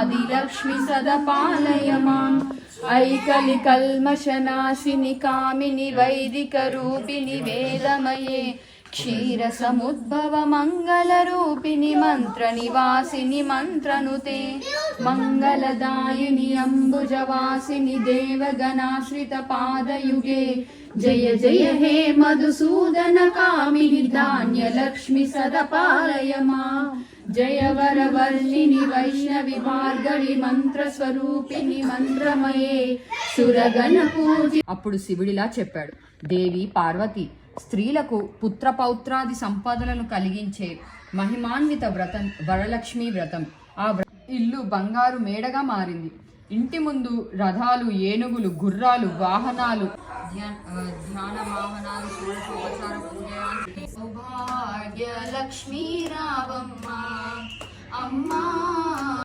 ఆదిలక్ష్మి సదా పాలయ మాం ఐకలి కల్మశనాశిని కామిని వైదిక రూపిణి వేదమయే. క్షీర సముద్భవ మంగళ రూపిణి మంత్ర నివాసిని మంత్రనుతే. మంగళదాయిని అంబుజవాసిని దేవగణాశ్రిత పాదయుగే జయ జయ హే మధుసూదన కామిని ధాన్యలక్ష్మి సదపాలయ మా జయ వరవర్ణిని వైష్ణవి భార్గవి మంత్ర స్వరూపిణి మంత్రమయే సురగణ పూజి. అప్పుడు శివుడిలా చెప్పాడు దేవి పార్వతి స్త్రీలకు పుత్ర పౌత్రాది సంపదలను కలిగించే మహిమాన్విత వ్రతం వరలక్ష్మి వ్రతం. ఆ వ్ర- ఇల్లు బంగారు మేడగా మారింది. ఇంటి ముందు రథాలు ఏనుగులు గుర్రాలు వాహనాలు ధ్యాన వాహనాలు పూజ సౌభాగ్య రావమ్మ